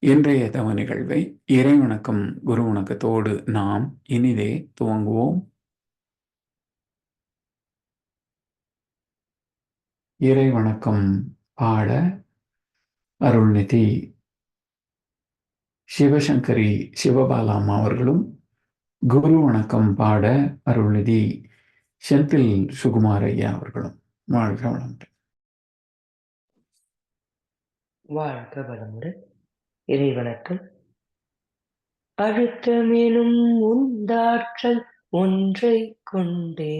இன்றைய தவ நிகழ்வை இறைவணக்கம் குரு வணக்கத்தோடு நாம் இனிதே துவங்குவோம். இறைவணக்கம் பாட அருள்நிதி சிவசங்கரி சிவபாலாமா அவர்களும் குரு வணக்கம் பாட அருள்நிதி செந்தில் சுகுமாரையா அவர்களும். வாழ்க வளமுடன். வாழ்க வளமுடன். இறை அழுத்தமெனும் உண்டாற்றல் ஒன்றை கொண்டே.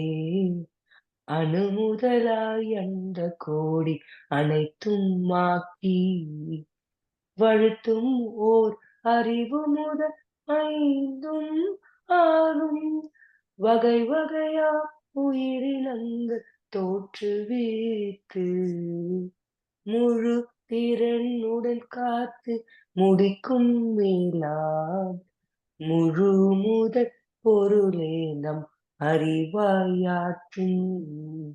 அணுமுதலாய் அந்த கோடி அனைத்தும் மாக்கி வழுத்தும் ஓர் அறிவு முத ஐந்தும் ஆறும். வகை வகையா உயிரினங்கள் தோற்றுவித்து முழு திறனுடன் காத்து முடிக்கும் மேலாம் முழு முதற் பொருளே நம் அறிவாயாற்றும்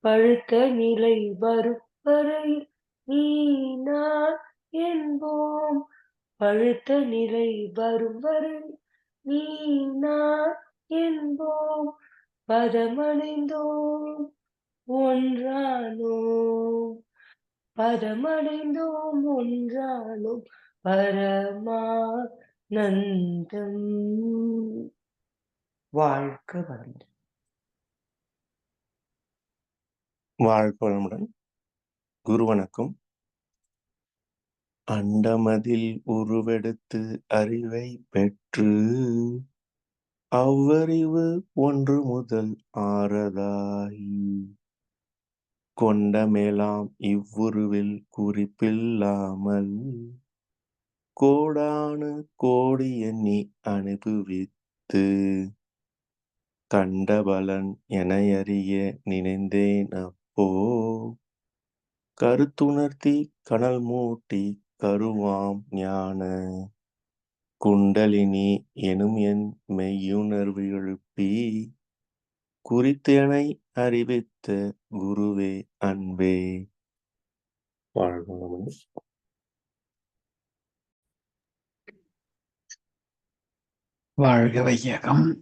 பழுத்த நிலை வருப்பறை நீ நான் என்போம். பழுத்த நிலை வரும் வரை நீ நான் என்போம். பதமடைந்தோம். ஒன்றானோம். பரமடைந்தோம் ஒன்றாலும் பரமானந்தம். வாழ்க வளமுடன். வாழ்க வளமுடன். குரு வணக்கம் அண்டமதில் உருவெடுத்து அறிவை பெற்று அவ்வறிவு ஒன்று முதல் ஆறதாயி. கொண்ட மேலாம் இவ்வுருவில் குறிப்பில்லாமல் கோடானு கோடி எண்ணி அனுபவித்து கண்டபலன் என அறிய நினைந்தேன் அப்போ. கருத்துணர்த்தி கனல் மூட்டி கருவாம் ஞான குண்டலினி எனும் என் மெய்யுணர்வு எழுப்பி குறித்தனை அறிவித்த குருவே அன்பே. வாழ்க வாழ்க வையகம்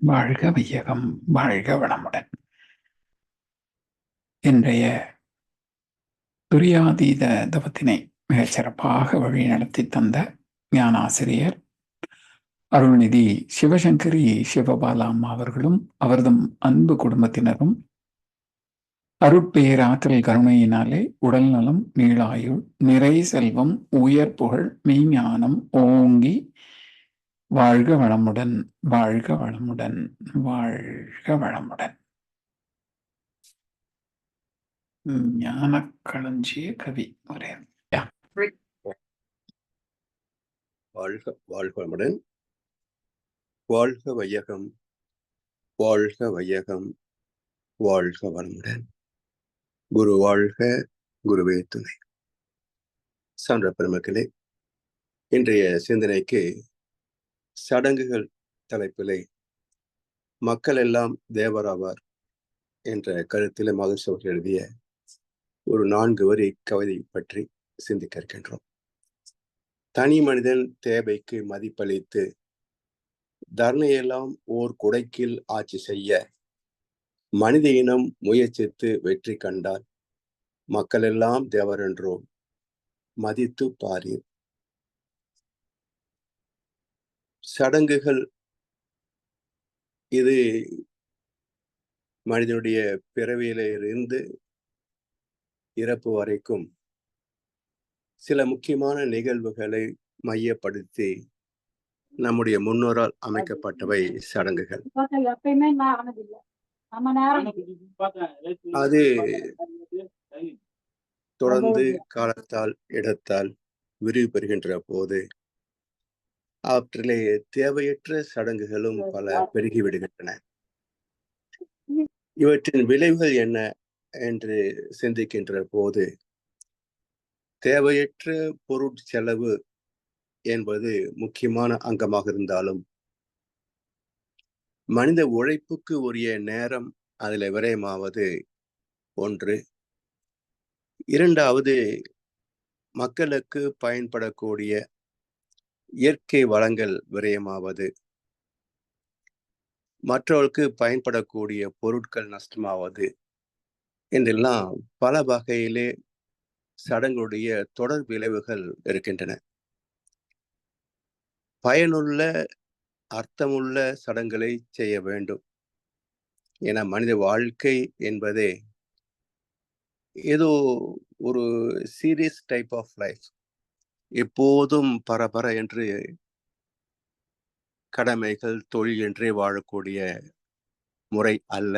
வாழ்க வையகம் வாழ்க வளமுடன். இன்றைய துரியாதீத தவத்தினை மிகச் சிறப்பாக வழி நடத்தி தந்த ஞானாசிரியர் அருள்நிதி சிவசங்கரி சிவபாலாம்மா அவர்களும் அவர்தம் அன்பு குடும்பத்தினரும் அருட்பேராற்றல் கருணையினாலே உடல் நலம் நீளாயுள் நிறை செல்வம் உயர் புகழ் மெய்ஞானம் ஓங்கி வாழ்க வளமுடன் வாழ்க வளமுடன் வாழ்க வளமுடன். ஞான களஞ்சிய கவி ஒரே. வாழ்க வாழ்க வளமுடன். வாழ்க வையகம் வாழ்க வையகம் வாழ்க வளமுடன். குரு வாழ்க குருவே துணை. சான்ற பெருமக்களே இன்றைய சிந்தனைக்கு சடங்குகள் தலைப்பிலே மக்கள் எல்லாம் தேவராவார் என்ற கருத்தில் மகிழ்ச்சி எழுதிய ஒரு நான்கு வரி கவிதை பற்றி சிந்திக்க இருக்கின்றோம். தனி மனிதன் தேவைக்கு மதிப்பளித்து தர்ணையெல்லாம் ஓர் குடைக்கில் ஆட்சி செய்ய மனித இனம் முயற்சித்து வெற்றி கண்டால் மக்களெல்லாம் தேவரென்றோம். மதித்து பாரீர். சடங்குகள் இது மனிதனுடைய பிறவியிலிருந்து இறப்பு வரைக்கும் சில முக்கியமான நிகழ்வுகளை மையப்படுத்தி நம்முடைய முன்னோரால் அமைக்கப்பட்டவை சடங்குகள். அது தொடர்ந்து காலத்தால் இடத்தால் விரிவு பெறுகின்ற போது அவற்றிலே தேவையற்ற சடங்குகளும் பல பெருகி விடுகின்றன இவற்றின் விளைவுகள் என்ன என்று சிந்திக்கின்ற போது தேவையற்ற பொருட்செலவு என்பது முக்கியமான அங்கமாக இருந்தாலும் மனித உழைப்புக்கு உரிய நேரம் அதில் விரயமாவது ஒன்று. இரண்டாவது மக்களுக்கு பயன்படக்கூடிய இயற்கை வளங்கள் விரயமாவது. மற்றவர்களுக்கு பயன்படக்கூடிய பொருட்கள் நஷ்டமாவது. என்றெல்லாம் பல வகையிலே சடங்குடைய தொடர் விளைவுகள் இருக்கின்றன. பயனுள்ள அர்த்தமுள்ள சடங்குகளை செய்ய வேண்டும். என மனித வாழ்க்கை என்பதே ஏதோ ஒரு சீரியஸ் டைப் ஆஃப் லைஃப் எப்போதும் பரபர என்று கடமைகள் தொழில் என்றே வாழக்கூடிய முறை அல்ல.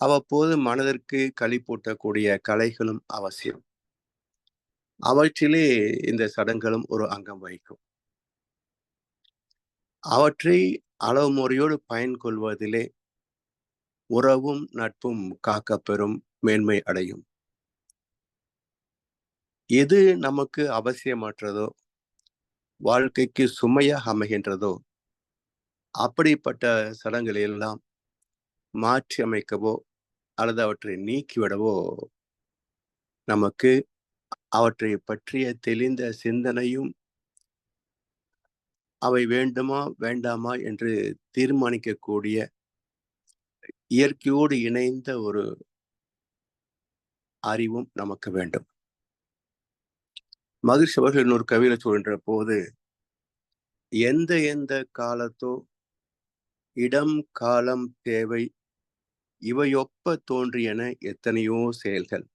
அவ்வப்போது மனதிற்கு களிப்பூட்டக்கூடிய கலைகளும் அவசியம். அவற்றிலே இந்த சடங்குகளும் ஒரு அங்கம் வகிக்கும். அவற்றை அளவு முறையோடு பயன் கொள்வதிலே உறவும் நட்பும் காக்கப்பெறும் மேன்மை அடையும். எது நமக்கு அவசியமற்றதோ வாழ்க்கைக்கு சுமையாக அமைகின்றதோ அப்படிப்பட்ட சடங்குகளை எல்லாம் மாற்றி அமைக்கவோ அல்லது அவற்றை நீக்கிவிடவோ நமக்கு அவற்றை பற்றிய தெளிந்த சிந்தனையும் அவை வேண்டுமா வேண்டாமா என்று தீர்மானிக்கக்கூடிய இயற்கையோடு இணைந்த ஒரு அறிவும் நமக்கு வேண்டும். மகிழ்ச்சி அவர்கள் இன்னொரு கவியில சொல்கின்ற போது எந்த எந்த காலத்தோ இடம் காலம் தேவை இவையொப்ப தோன்றியன எத்தனையோ செயல்கள்.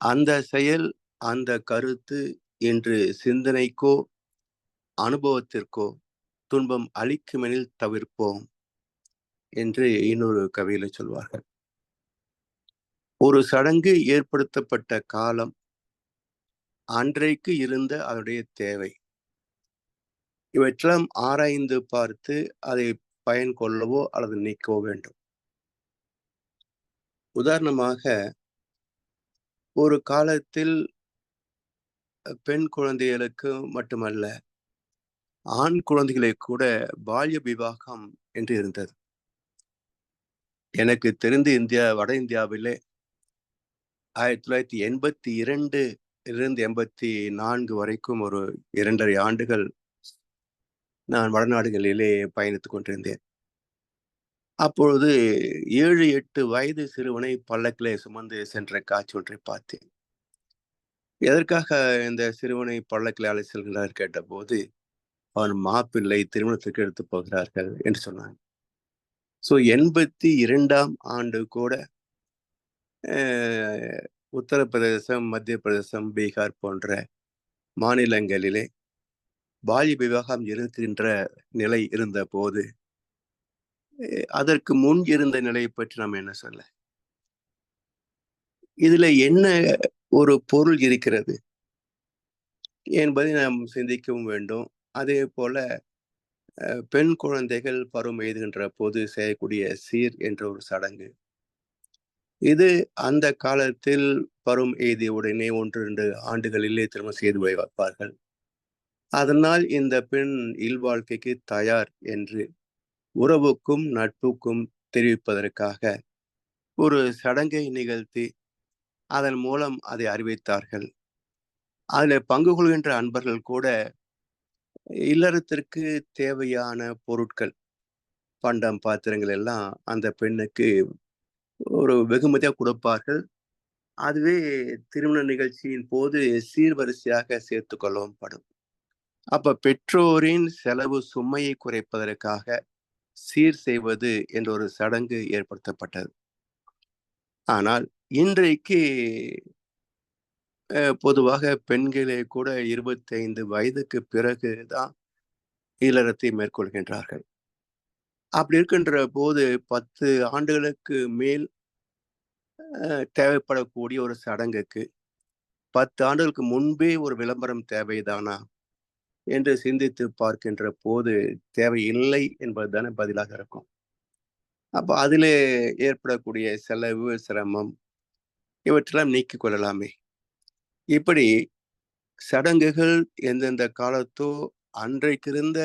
அந்த செயல் அந்த கருத்து இன்று சிந்தனைக்கோ அனுபவத்திற்கோ துன்பம் அளிக்குமெனில் தவிர்ப்போம் என்று இன்னொரு கவியில சொல்வார்கள். ஒரு சடங்கு ஏற்படுத்தப்பட்ட காலம் அன்றைக்கு இருந்த அதனுடைய தேவை. இவற்றெல்லாம் ஆராய்ந்து பார்த்து அதை பயன் கொள்ளவோ அல்லது நீக்கவோ வேண்டும். உதாரணமாக ஒரு காலத்தில் பெண் குழந்தைகளுக்கு மட்டுமல்ல ஆண் குழந்தைகளை கூட பால்ய விவாகம் என்று இருந்தது. எனக்கு தெரிந்து இந்தியா வட இந்தியாவிலே ஆயிரத்தி தொள்ளாயிரத்தி எண்பத்தி இரண்டு இருந்து எண்பத்தி நான்கு வரைக்கும் ஒரு இரண்டரை ஆண்டுகள் நான் வடநாடுகளிலே பயணித்துக் கொண்டிருந்தேன். அப்பொழுது ஏழு எட்டு வயது சிறுவனை பல்லக்கிலே சுமந்து சென்ற காட்சி ஒன்றை பார்த்தேன். எதற்காக இந்த சிறுவனை பல்லக்கில் அழை செல்கிறார் கேட்டபோது அவன் மாப்பிள்ளை திருமணத்திற்கு எடுத்து போகிறார்கள் என்று சொன்னாங்க. ஸோ எண்பத்தி இரண்டாம் ஆண்டு கூட உத்தரப்பிரதேசம் மத்திய பிரதேசம் பீகார் போன்ற மாநிலங்களிலே பால்ய விவாகம் இருக்கின்ற நிலை இருந்த போது அதற்கு முன் இருந்த நிலையை பற்றி நாம் என்ன சொல்ல? இதுல என்ன ஒரு பொருள் இருக்கிறது என்பதை நாம் சிந்திக்கவும் வேண்டும். அதே போல பெண் குழந்தைகள் பருவம் எய்துகின்ற போது செய்யக்கூடிய சீர் என்ற ஒரு சடங்கு. இது அந்த காலத்தில் பருவம் எய்திய உடனே ஒன்று இரண்டு ஆண்டுகளிலே திருமணம் செய்து வைப்பார்கள். அதனால் இந்த பெண் இல்வாழ்க்கைக்கு தயார் என்று உறவுக்கும் நட்புக்கும் தெரிவிப்பதற்காக ஒரு சடங்கை நிகழ்த்தி அதன் மூலம் அதை அறிவித்தார்கள். அதில் பங்கு கொள்கின்ற அன்பர்கள் கூட இல்லறத்திற்கு தேவையான பொருட்கள் பண்டம் பாத்திரங்கள் எல்லாம் அந்த பெண்ணுக்கு ஒரு வெகுமதியாக கொடுப்பார்கள். அதுவே திருமண நிகழ்ச்சியின் போது சீர்வரிசையாக சேர்த்து கொள்ளவும் படும் அப்ப பெற்றோரின் செலவு சுமையை குறைப்பதற்காக சீர் செய்வது என்ற ஒரு சடங்கு ஏற்படுத்தப்பட்டது. ஆனால் இன்றைக்கு பொதுவாக பெண்களே கூட இருபத்தைந்து வயதுக்கு பிறகுதான் இல்லறத்தை மேற்கொள்கின்றார்கள். அப்படி இருக்கின்ற போது பத்து ஆண்டுகளுக்கு மேல் தேவைப்படக்கூடிய ஒரு சடங்குக்கு பத்து ஆண்டுகளுக்கு முன்பே ஒரு விளம்பரம் தேவைதானா என்று சிந்தித்து பார்க்கின்ற போது தேவையில்லை என்பதுதானே பதிலாக இருக்கும். அப்போ அதிலே ஏற்படக்கூடிய செலவு சிரமம் இவற்றெல்லாம் நீக்கிக் கொள்ளலாமே. இப்படி சடங்குகள் எந்தெந்த காலத்தோ அன்றைக்கிருந்த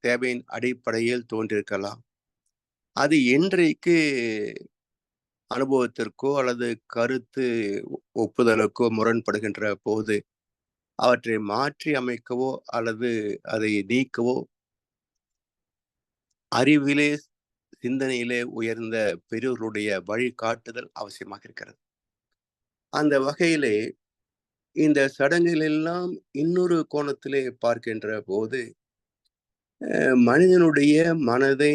தேவையின் அடிப்படையில் தோன்றிருக்கலாம். அது இன்றைக்கு அனுபவத்திற்கோ அல்லது கருத்து ஒப்புதலுக்கோ முரண்படுகின்ற போது அவற்றை மாற்றி அமைக்கவோ அல்லது அதை நீக்கவோ அறிவிலே சிந்தனையிலே உயர்ந்த பெரியோர்களுடைய வழிகாட்டுதல் அவசியமாக இருக்கிறது. அந்த வகையிலே இந்த சடங்குகள் எல்லாம் இன்னொரு கோணத்திலே பார்க்கின்ற போது அஹ், மனிதனுடைய மனதை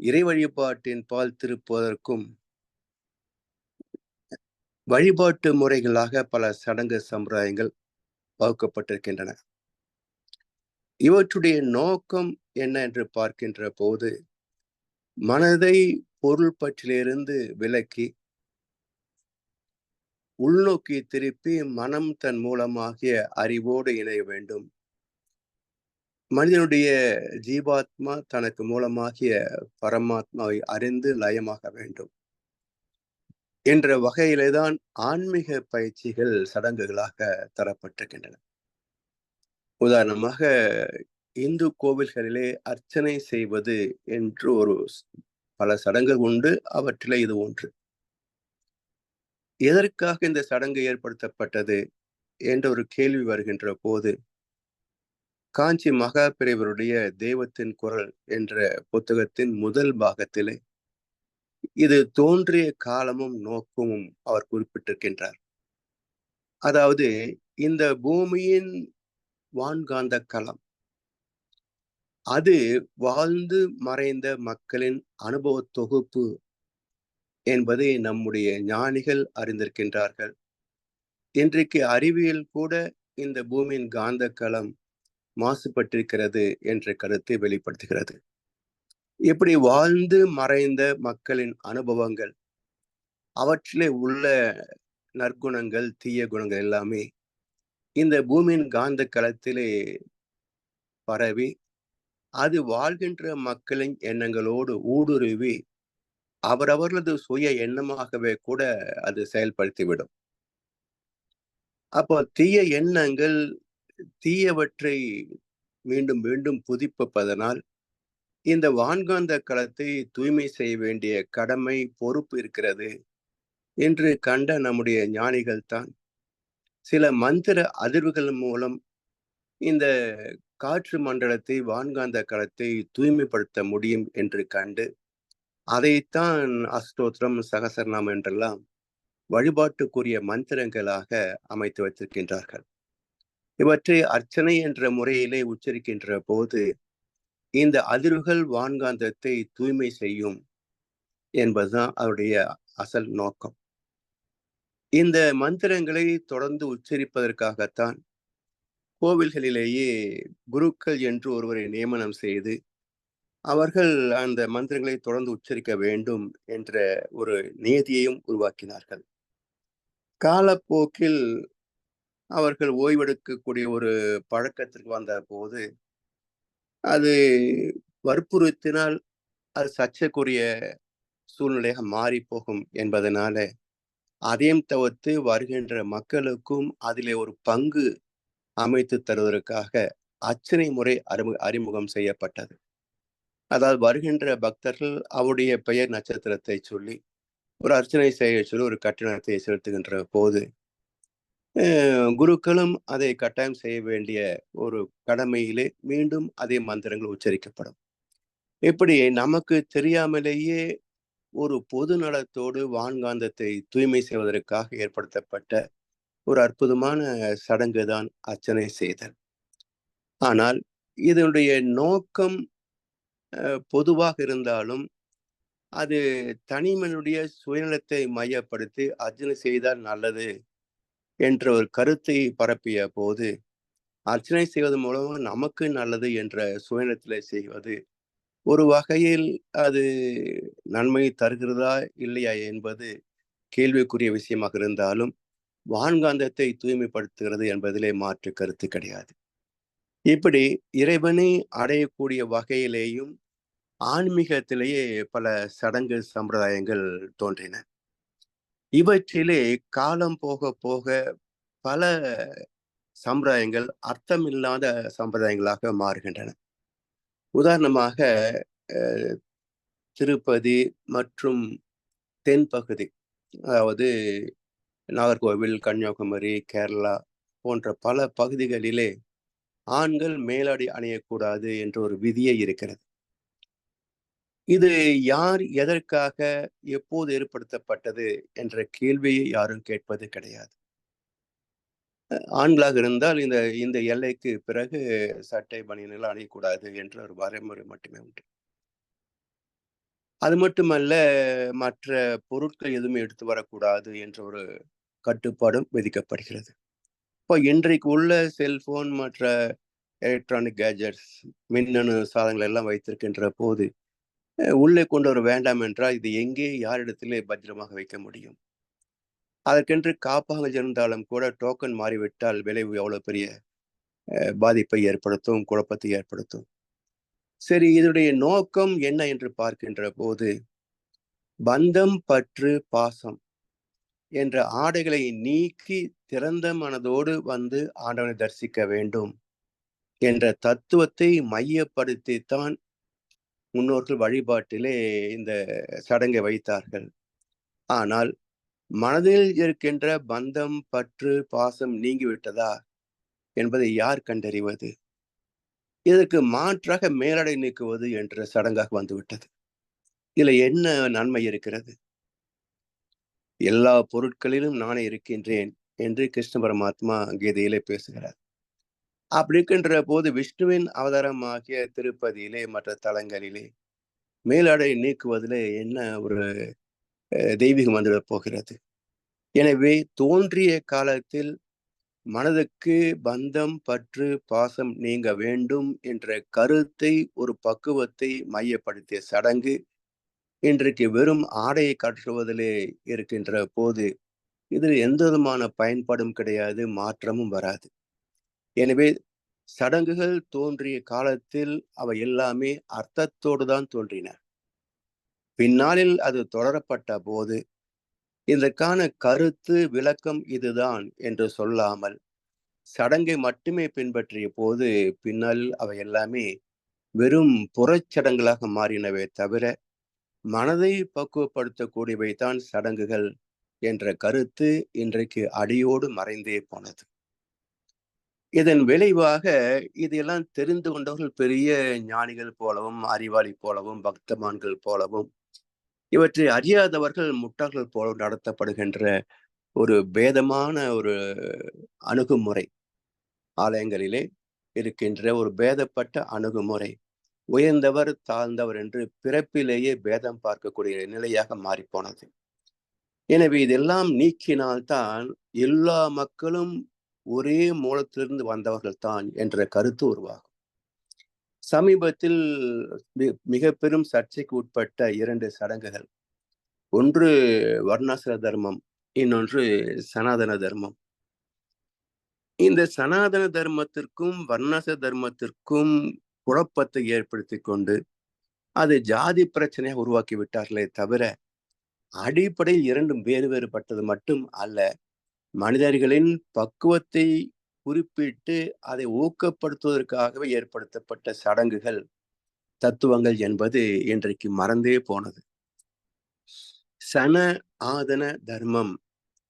இறை வழிபாட்டின் பால் திருப்புவதற்கும் வழிபாட்டு முறைகளாக பல சடங்கு சம்பிரதாயங்கள் வகுக்கப்பட்டிருக்கின்றன. இவற்றுடைய நோக்கம் என்ன என்று பார்க்கின்ற போது மனதை பொருள் பற்றிலிருந்து விலக்கி உள்நோக்கி திருப்பி மனம் தன் மூலமாகிய அறிவோடு இணைய வேண்டும். மனிதனுடைய ஜீவாத்மா தனக்கு மூலமாகிய பரமாத்மாவை அறிந்து லயமாக வேண்டும். என்ற வகையிலே தான் ஆன்மீக பயிற்சிகள் சடங்குகளாக தரப்பட்டிருக்கின்றன. உதாரணமாக இந்து கோவில்களிலே அர்ச்சனை செய்வது என்று ஒரு பல சடங்குகள் உண்டு அவற்றிலே இது ஒன்று. எதற்காக இந்த சடங்கு ஏற்படுத்தப்பட்டது என்ற ஒரு கேள்வி வருகின்ற போது காஞ்சி மகாபிரிவருடைய தெய்வத்தின் குரல் என்ற புத்தகத்தின் முதல் பாகத்திலே இது தோன்றிய காலமும் நோக்கமும் அவர் குறிப்பிட்டிருக்கின்றார். அதாவது இந்த பூமியின் வான்காந்த களம் அது வாழ்ந்து மறைந்த மக்களின் அனுபவ தொகுப்பு என்பதை நம்முடைய ஞானிகள் அறிந்திருக்கின்றார்கள். இன்றைக்கு அறிவியல் கூட இந்த பூமியின் காந்த களம் மாசுபட்டிருக்கிறது என்ற கருத்தை வெளிப்படுத்துகிறது. இப்படி வாழ்ந்து மறைந்த மக்களின் அனுபவங்கள் அவற்றிலே உள்ள நற்குணங்கள் தீய குணங்கள் எல்லாமே இந்த பூமியின் காந்த களத்திலே பரவி அது வாழ்கின்ற மக்களின் எண்ணங்களோடு ஊடுருவி அவரவர்களது சுய எண்ணமாகவே கூட அது செயல்படுத்திவிடும். அப்போ தீய எண்ணங்கள் தீயவற்றை மீண்டும் மீண்டும் புதுப்பிப்பதனால் இந்த வான்காந்த களத்தை தூய்மை செய்ய வேண்டிய கடமை பொறுப்பு இருக்கிறது என்று கண்ட நம்முடைய ஞானிகள் தான். சில மந்திர அதிர்வுகள் மூலம் இந்த காற்று மண்டலத்தை வான்காந்த களத்தை தூய்மைப்படுத்த முடியும் என்று கண்டு அதைத்தான் அஸ்தோத்திரம் சகசரநாமம் என்றெல்லாம் வழிபாட்டுக்குரிய மந்திரங்களாக அமைத்து வைத்திருக்கின்றார்கள். இவற்றை அர்ச்சனை என்ற முறையிலே உச்சரிக்கின்ற போது இந்த அதிர்வுகள் வான்காந்தத்தை தூய்மை செய்யும் என்பதுதான் அவருடைய அசல் நோக்கம். இந்த மந்திரங்களை தொடர்ந்து உச்சரிப்பதற்காகத்தான் கோவில்களிலேயே குருக்கள் என்று ஒருவரை நியமனம் செய்து அவர்கள் அந்த மந்திரங்களை தொடர்ந்து உச்சரிக்க வேண்டும் என்ற ஒரு நியதியையும் உருவாக்கினார்கள். காலப்போக்கில் அவர்கள் ஓய்வெடுக்கக்கூடிய ஒரு பழக்கத்திற்கு வந்த போது அது வற்புறுத்தினால் அது சர்ச்சைக்குரிய சூழ்நிலையாக மாறி போகும் என்பதனால அதையும் தவிர்த்து வருகின்ற மக்களுக்கும் அதிலே ஒரு பங்கு அமைத்து தருவதற்காக அர்ச்சனை முறை அறிமுகம் செய்யப்பட்டது. அதாவது வருகின்ற பக்தர்கள் அவருடைய பெயர் நட்சத்திரத்தை சொல்லி ஒரு அர்ச்சனை செய்ய சொல்லி ஒரு கட்டணத்தை செலுத்துகின்ற போது குருக்களும் அதை கட்டாயம் செய்ய வேண்டிய ஒரு கடமையிலே மீண்டும் அதே மந்திரங்கள் உச்சரிக்கப்படும். இப்படி நமக்கு தெரியாமலேயே ஒரு பொது நலத்தோடு வான்காந்தத்தை தூய்மை செய்வதற்காக ஏற்படுத்தப்பட்ட ஒரு அற்புதமான சடங்கு தான் அர்ச்சனை செய்தல். ஆனால் இதனுடைய நோக்கம் பொதுவாக இருந்தாலும் அது தனிமனுடைய சுயநலத்தை மையப்படுத்தி அர்ச்சனை செய்தால் நல்லது என்ற ஒரு கருத்தை பரப்பிய போது அர்ச்சனை செய்வதன் மூலம் நமக்கு நல்லது என்ற சுயநலத்தில் செய்வது ஒரு வகையில் அது நன்மை தருகிறதா இல்லையா என்பது கேள்விக்குரிய விஷயமாக இருந்தாலும் வான்காந்தத்தை தூய்மைப்படுத்துகிறது என்பதிலே மாற்று கருத்து கிடையாது. இப்படி இறைவனை அடையக்கூடிய வகையிலேயும் ஆன்மீகத்திலேயே பல சடங்கு சம்பிரதாயங்கள் தோன்றின. இவற்றிலே காலம் போக போக பல சம்பிரதாயங்கள் அர்த்தமில்லாத சம்பிரதாயங்களாக மாறுகின்றன. உதாரணமாக திருப்பதி மற்றும் தென்பகுதி அதாவது நாகர்கோவில் கன்னியாகுமரி கேரளா போன்ற பல பகுதிகளிலே ஆண்கள் மேலாடை அணியக்கூடாது என்ற ஒரு விதியே இருக்கிறது. இது யார் எதற்காக எப்போது ஏற்படுத்தப்பட்டது என்ற கேள்வியை யாரும் கேட்பது கிடையாது. ஆண்களாக இருந்தால் இந்த இந்த எல்லைக்கு பிறகு சட்டை பனியன்கள் அணியக்கூடாது என்ற ஒரு வரைமுறை மட்டுமே உண்டு. அது மட்டுமல்ல மற்ற பொருட்கள் எதுவுமே எடுத்து வரக்கூடாது என்ற ஒரு கட்டுப்பாடும் விதிக்கப்படுகிறது. இப்போ இன்றைக்கு உள்ள செல்போன் மற்ற எலக்ட்ரானிக் கேஜெட்ஸ் மின்னணு சாதனங்கள் எல்லாம் வைத்திருக்கின்ற போது உள்ளே கொண்டு வர வேண்டாம் என்றால் இது எங்கே யாரிடத்திலே பத்திரமாக வைக்க முடியும்? அதற்கென்று காப்பாக இருந்தாலும் கூட டோக்கன் மாறிவிட்டால் விளைவு எவ்வளவு பெரிய பாதிப்பை ஏற்படுத்தும் குழப்பத்தை ஏற்படுத்தும்? சரி இதனுடைய நோக்கம் என்ன என்று பார்க்கின்ற போது பந்தம் பற்று பாசம். என்ற ஆடைகளை நீக்கி திறந்த மனதோடு வந்து ஆண்டவனை தரிசிக்க வேண்டும் என்ற தத்துவத்தை மையப்படுத்தித்தான் முன்னோர்கள் வழிபாட்டிலே இந்த சடங்கை வைத்தார்கள். ஆனால் மனதில் இருக்கின்ற பந்தம் பற்று பாசம் நீங்கிவிட்டதா என்பதை யார் கண்டறிவது? இதற்கு மாற்றாக மேலடை நீக்குவது என்ற சடங்காக வந்துவிட்டது. இதுல என்ன நன்மை இருக்கிறது? எல்லா பொருட்களிலும் நானே இருக்கின்றேன் என்று கிருஷ்ண பரமாத்மா கீதையிலே பேசுகிறார். அப்படி இருக்கின்ற போது விஷ்ணுவின் அவதாரமாகிய திருப்பதியிலே மற்ற தலங்களிலே மேலாடை நீக்குவதிலே என்ன ஒரு அஹ், தெய்வீகம் வந்துவிடப் போகிறது? எனவே தோன்றிய காலத்தில் மனதுக்கு பந்தம் பற்று பாசம் நீங்க வேண்டும் என்ற கருத்தை ஒரு பக்குவத்தை மையப்படுத்திய சடங்கு இன்றைக்கு வெறும் ஆடையை கட்டுவதிலே இருக்கின்ற போது இதில் எந்த விதமான பயன்பாடும் கிடையாது மாற்றமும் வராது. எனவே சடங்குகள் தோன்றிய காலத்தில் அவை எல்லாமே அர்த்தத்தோடு தான் தோன்றின. பின்னாளில் அது தொடரப்பட்ட போது இதற்கான கருத்து விளக்கம் இதுதான் என்று சொல்லாமல் சடங்கை மட்டுமே பின்பற்றிய போது பின்னால் அவை எல்லாமே வெறும் புறச்சடங்குகளாக மாறினவே தவிர மனதை பக்குவப்படுத்தக்கூடியவை தான் சடங்குகள் என்ற கருத்து இன்றைக்கு அடியோடு மறைந்தே போனது. இதன் விளைவாக இதெல்லாம் தெரிந்து கொண்டவர்கள் பெரிய ஞானிகள் போலவும் அறிவாளி போலவும் பக்தமான்கள் போலவும் இவற்றை அறியாதவர்கள் முட்டாள்கள் போல நடத்தப்படுகின்ற ஒரு பேதமான ஒரு அணுகுமுறை ஆலயங்களிலே இருக்கின்ற ஒரு பேதப்பட்ட அணுகுமுறை. உயர்ந்தவர் தாழ்ந்தவர் என்று பிறப்பிலேயே பேதம் பார்க்கக்கூடிய நிலையாக மாறிப்போனது. எனவே இதெல்லாம் நீக்கினால்தான் எல்லா மக்களும் ஒரே மூலத்திலிருந்து வந்தவர்கள் தான் என்ற கருத்து உருவாகும். சமீபத்தில் மிக பெரும் சர்ச்சைக்கு உட்பட்ட இரண்டு சடங்குகள். ஒன்று வர்ணாசிர தர்மம் இன்னொன்று சனாதன தர்மம். இந்த சனாதன தர்மத்திற்கும் வர்ணாசிர தர்மத்திற்கும் குழப்பத்தை ஏற்படுத்தி கொண்டு அது ஜாதி பிரச்சனையாக உருவாக்கி விட்டார்களே தவிர அடிப்படையில் இரண்டும் வேறு வேறுபட்டது மட்டும் அல்ல. மனிதர்களின் பக்குவத்தை குறிப்பிட்டு அதை ஊக்கப்படுத்துவதற்காகவே ஏற்படுத்தப்பட்ட சடங்குகள் தத்துவங்கள் என்பது இன்றைக்கு மறந்தே போனது. சன ஆதன தர்மம்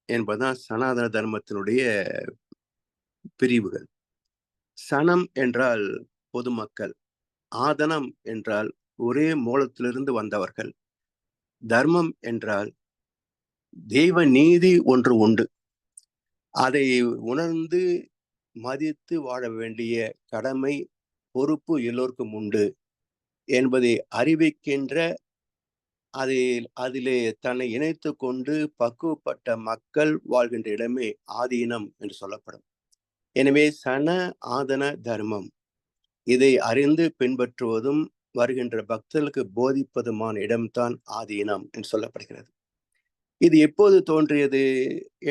என்பதுதான் சனாதன தர்மத்தினுடைய பிரிவுகள். சனம் என்றால் பொதுமக்கள். ஆதனம் என்றால் ஒரே மூலத்திலிருந்து வந்தவர்கள். தர்மம் என்றால் தெய்வ நீதி ஒன்று உண்டு. அதை உணர்ந்து மதித்து வாழ வேண்டிய கடமை பொறுப்பு எல்லோருக்கும் உண்டு என்பதை அறிவிக்கின்ற அதில் அதிலே தன்னை இணைத்து கொண்டு பக்குவப்பட்ட மக்கள் வாழ்கின்ற இடமே ஆதீனம் என்று சொல்லப்படும். எனவே சன ஆதன தர்மம். இதை அறிந்து பின்பற்றுவதும் வருகின்ற பக்தர்களுக்கு போதிப்பதுமான இடம்தான் ஆதீனம் என்று சொல்லப்படுகிறது. இது எப்போது தோன்றியது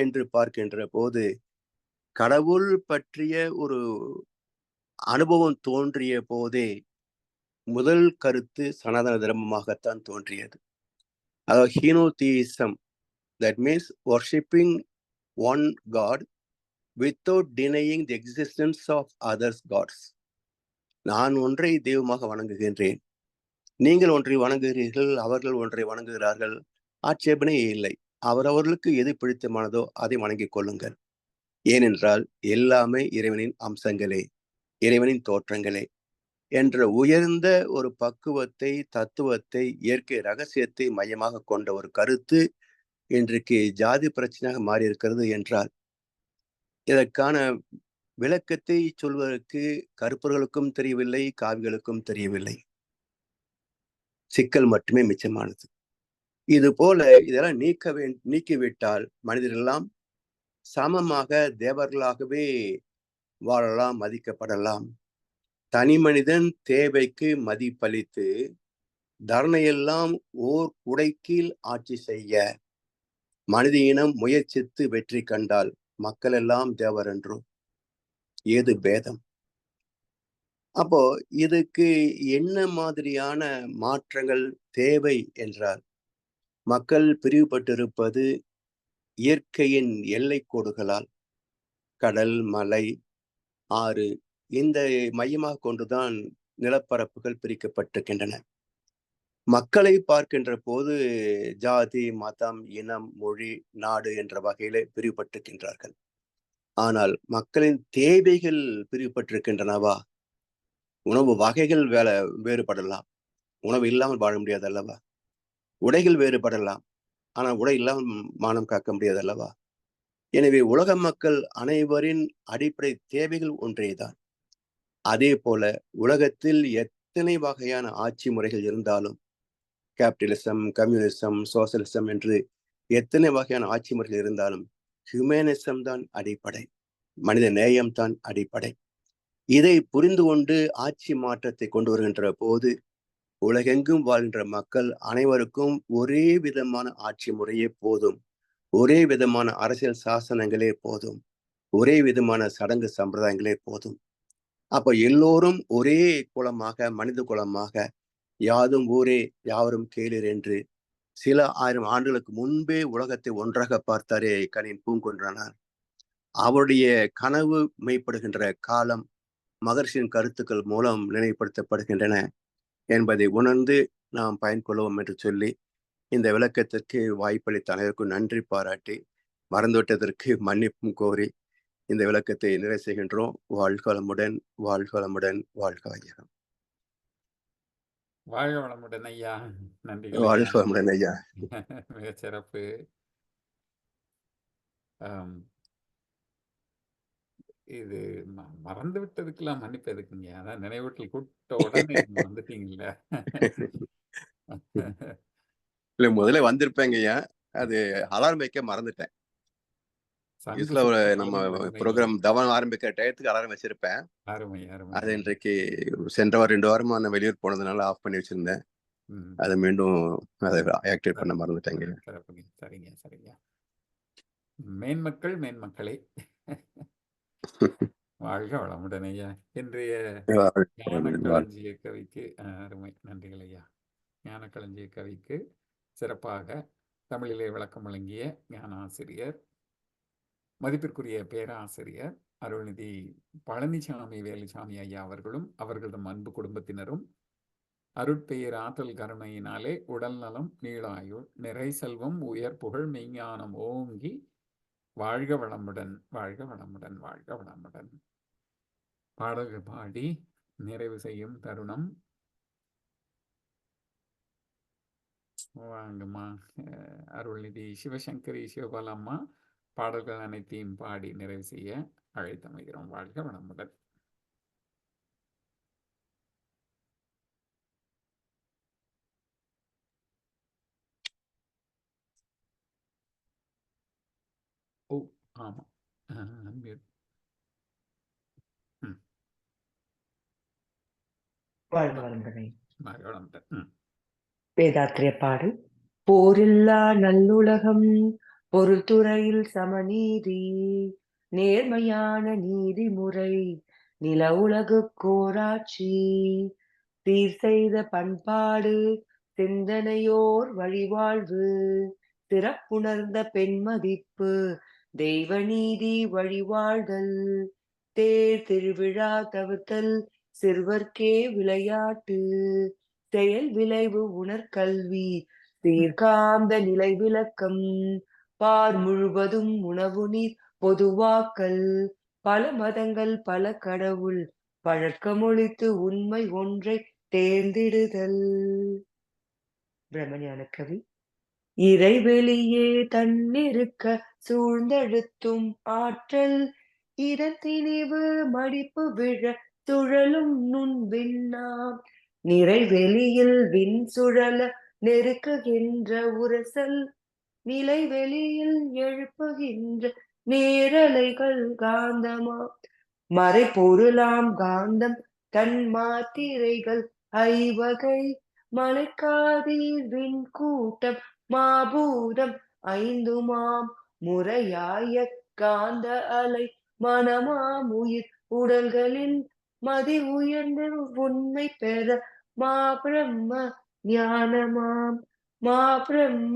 என்று பார்க்கின்ற போது கடவுள் பற்றிய ஒரு அனுபவம் தோன்றிய போதே முதல் கருத்து சனாதன தர்மமாகத்தான் தோன்றியது. அதாவது henotheism that means worshipping one god without denying the existence of others gods நான் ஒன்றை தெய்வமாக வணங்குகின்றேன். நீங்கள் ஒன்றை வணங்குகிறீர்கள் அவர்கள் ஒன்றை வணங்குகிறார்கள். ஆட்சேபனையே இல்லை. அவரவர்களுக்கு எது பிடித்தமானதோ அதை வணங்கிக் கொள்ளுங்கள். ஏனென்றால் எல்லாமே இறைவனின் அம்சங்களே இறைவனின் தோற்றங்களே என்ற உயர்ந்த ஒரு பக்குவத்தை தத்துவத்தை இயற்கை ரகசியத்தை மையமாக கொண்ட ஒரு கருத்து இன்றைக்கு ஜாதி பிரச்சனையாக மாறி இருக்கிறது என்றால் இதற்கான விளக்கத்தை சொல்வதற்கு கருப்பர்களுக்கும் தெரியவில்லை காவிகளுக்கும் தெரியவில்லை. சிக்கல் மட்டுமே மிச்சமானது. இது போல இதெல்லாம் நீக்க வே நீக்கிவிட்டால் மனிதரெல்லாம் சமமாக தேவர்களாகவே வாழலாம் மதிக்கப்படலாம். தனி மனிதன் தேவைக்கு மதிப்பளித்து தரணையெல்லாம் ஓர் உடைக்கீழ் ஆட்சி செய்ய மனித இனம் முயற்சித்து வெற்றி கண்டால் மக்கள் எல்லாம் தேவர் என்றும் ஏது பேதம்? அப்போ இதுக்கு என்ன மாதிரியான மாற்றங்கள் தேவை என்றால் மக்கள் பிரிவுபட்டிருப்பது இயற்கையின் எல்லை கோடுகளால் கடல் மலை ஆறு இந்த மையமாக கொண்டுதான் நிலப்பரப்புகள் பிரிக்கப்பட்டிருக்கின்றன. மக்களை பார்க்கின்ற போது ஜாதி மதம் இனம் மொழி நாடு என்ற வகையிலே பிரிவுபட்டிருக்கின்றார்கள். ஆனால் மக்களின் தேவைகள் பிரிவுபட்டிருக்கின்றனவா? உணவு வகைகள் வேலை வேறுபடலாம். உணவு இல்லாமல் வாழ முடியாது அல்லவா உடைகள் வேறுபடலாம். ஆனால் உடை இல்லாமல் மானம் காக்க முடியாது அல்லவா எனவே உலக மக்கள் அனைவரின் அடிப்படை தேவைகள் ஒன்றேதான். அதே போல உலகத்தில் எத்தனை வகையான ஆட்சி முறைகள் இருந்தாலும் கேபிட்டலிசம் கம்யூனிசம் சோசியலிசம் என்று எத்தனை வகையான ஆட்சி முறைகள் இருந்தாலும் ஹியூமனிசம் தான் அடிப்படை மனித நேயம் தான் அடிப்படை. இதை புரிந்து கொண்டு ஆட்சி மாற்றத்தை கொண்டு வருகின்ற போது உலகெங்கும் வாழ்கின்ற மக்கள் அனைவருக்கும் ஒரே விதமான ஆட்சி முறையே போதும். ஒரே விதமான அரசியல் சாசனங்களே போதும். ஒரே விதமான சடங்கு சம்பிரதாயங்களே போதும். அப்ப எல்லோரும் ஒரே குலமாக மனித குலமாக யாதும் ஊரே யாவரும் கேளீர் என்று சில ஆயிரம் ஆண்டுகளுக்கு முன்பே உலகத்தை ஒன்றாக பார்த்தாரே கனின் பூங்கொன்றனார். அவருடைய கனவு மெய்ப்படுகின்ற காலம் மகர்ஷியின் கருத்துக்கள் மூலம் நினைவுபடுத்தப்படுகின்றன என்பதை உணர்ந்து நாம் பயன்கொள்வோம் என்று சொல்லி இந்த விளக்கத்திற்கு வாய்ப்பளித்த அனைவருக்கும் நன்றி பாராட்டி மறந்துவிட்டதற்கு மன்னிப்பும் கோரி இந்த விளக்கத்தை நிறைவு செய்கின்றோம். வாழ்காலமுடன் வாழ்காலமுடன் வாழ்க வாழ்க வளமுடன் ஐயா. நன்றி வாழ்க வளமுடன் ஐயா. மிக சிறப்பு. இது மறந்து விட்டதுக்கெல்லாம் மன்னிப்பு எதுக்குங்க? அதான் நினைவூட்டல் கூட்ட உடனே வந்துட்டீங்கல்ல. இல்ல முதல்ல வந்திருப்பேங்க ஐயா. அது அலாரம் வைக்க மறந்துட்டேன். யூஸ்வலா ஒரு நம்ம ப்ரோக்ராம் தவம் ஆரம்பிக்கிற டயத்துக்கு அலாரம் வச்சிருப்பேன். அது இன்றைக்கு சென்ற வாரம் ரெண்டு வாரமா நான் வெளியூர் போனதுனால ஆஃப் பண்ணி வச்சிருந்தேன். அதை மீண்டும் அதை ஆக்டிவேட் பண்ண மறந்துட்டேங்க. சரிங்க சரிங்க. மேன்மக்கள் மேன்மக்களே வாழ்க வளமுடன் ஐயா இன்றைய ஞானக்களஞ்சிய கவிக்கு அருமை. நன்றிகள் ஐயா. ஞானக்களஞ்சிய கவிக்கு சிறப்பாக தமிழிலே விளக்கம் வழங்கிய ஞான ஆசிரியர் மதிப்பிற்குரிய பேராசிரியர் அருள்நிதி பழனிசாமி வேலுசாமி ஐயா அவர்களும் அவர்களது அன்பு குடும்பத்தினரும் அருட்பெயர் ஆற்றல் கருணையினாலே உடல் நலம் நீளாயுள் நிறை செல்வம் உயர் புகழ் மெய்ஞானம் ஓங்கி வாழ்க வளமுடன் வாழ்க வளமுடன் வாழ்க வளமுடன். பாடல்கள் பாடி நிறைவு செய்யும் தருணம். வாங்கம்மா அஹ், அருள்நிதி சிவசங்கரி சிவபாலம்மா பாடல்கள் அனைத்தையும் பாடி நிறைவு செய்ய அழைத்தமைகிறோம் வாழ்க வளமுடன். ஓ ஆமாம் unmute. வாழ்க வளமுடனே. வாழ்க வளமுடன். ம். வேதாத்திரிய பாடல். போரில்லா நல்லுலகம். பொருள்துறையில் சமநீதி நேர்மையான நீதிமுறை நில உலகு கோராட்சி. சீர் செய்த பண்பாடு சிந்தனையோர் வழிவாழ்வு. சிறப்புணர்ந்த பெண்மதிப்பு தெய்வ நீதி வழிவாழ்தல். தேர் திருவிழா தவிர்த்தல் சிறுவர்க்கே விளையாட்டு. செயல் விளைவு உணர்கல்வி தீர்காந்த நிலை விளக்கம். பார் முழுவதும் உணவு நீர் பொதுவாக்கல். பல மதங்கள் பல கடவுள் பழக்கமொழித்து உண்மை ஒன்றை தேர்ந்திடுதல். பிரம்மஞான கவி இறைவெளியே தன்னிருக்க சூழ்ந்தெழுத்தும் ஆற்றல். இதன் திணிவு மடிப்பு விழ சுழலும் நுண் விண்ணாம் நிறைவெளியில் விண் சுழல நெருக்குகின்ற உரசல். நிலை வெளியில் எழுப்புகின்ற நேரலைகள் காந்தமா? மறைபொருளாம் காந்தம் தன் மாத்திரைகள் ஐவகை. மலைக்காதீர் விண் கூட்டம் மாபூதம் ஐந்துமாம். முறையாய காந்த அலை மனமாம் உயிர் உடல்களின் மதி உயர்ந்த உண்மை பெற மா பிரம்ம ஞானமாம். மா பிரம்ம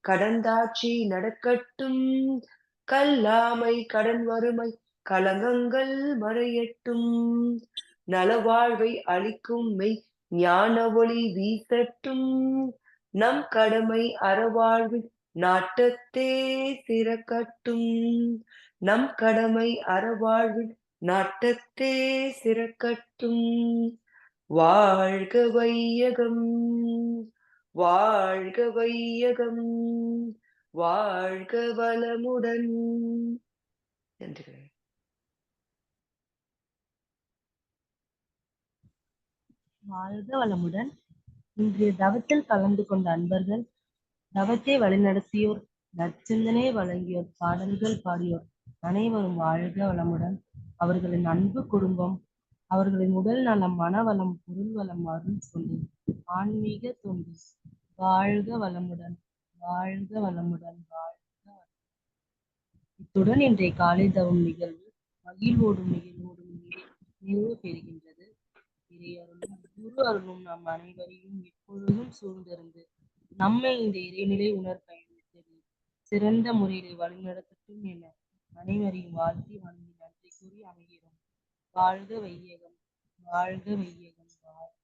கடந்தாட்சி நடக்கட்டும் கல்லாமை கடன் வறுமை கலங்கங்கள் மறையட்டும். நலவாழ்வை அளிக்கும் மெய் ஞான ஒளி வீசட்டும். நம் கடமை அறவாழ்வில் நாட்டத்தே சிறக்கட்டும். நம் கடமை அறவாழ்வில் நாட்டத்தே சிறக்கட்டும். வாழ்க வையகம். வாழ்க வையகம் வாழ்க வளமுடன். நன்றிகள். வாழ்க வளமுடன். இன்றைய தவத்தில் கலந்து கொண்ட அன்பர்கள் தவத்தை வழிநடத்தியோர் நற்சிந்தனை வழங்கியோர் பாடல்கள் பாடியோர் அனைவரும் வாழ்க வளமுடன். அவர்களின் அன்பு குடும்பம் அவர்களின் உடல் நலம் மனவளம் பொருள் வளம் அருள் சொல்லி ஆன்மீக தொண்டு. வாழ்க வளமுடன் வாழ்க வளமுடன் வாழ்க இத்துடன் இன்றைய காலை தவம் நிகழ்வு மகிழ்வோடும் நிகழ்வோடும் நிறைவு பெறுகின்றது. இறையருளும் குரு அருளும் நம் அனைவரையும் எப்பொழுதும் சூழ்ந்திருந்து நம்மை இந்த இறைநிலை உணர்பயணித்தது சிறந்த முறையில் வழிநடத்தட்டும் என அனைவரையும் வாழ்த்தி வணங்கி நன்றி கூறி அமைகிறோம். வாழ்க வையகம் வாழ்க வையகம் வாழ்க.